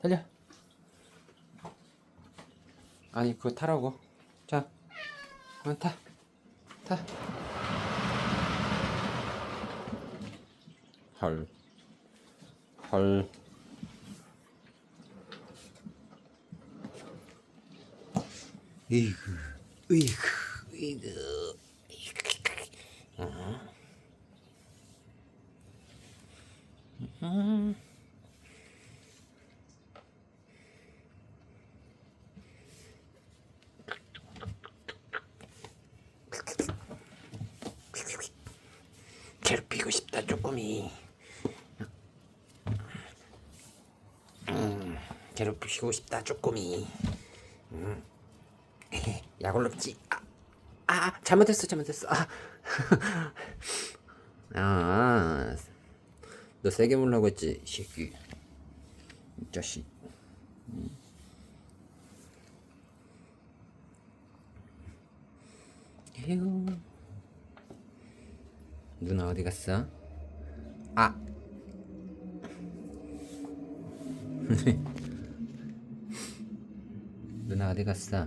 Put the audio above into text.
달려. 아니 그거 타라고. 자, 그만 타. 타. 헐. 헐. 이구, 이구, 이구. 괴롭히고 싶다 쪼꼬미. 음, 괴롭히고 싶다 쪼꼬미. 음. 약 올랐지. 아, 아 잘못했어 잘못했어. 아, 아, 너 세게 물라고 했지 이 새끼. 이 자식. 에휴. 누나 어디 갔어? 아. 누나 어디 갔어?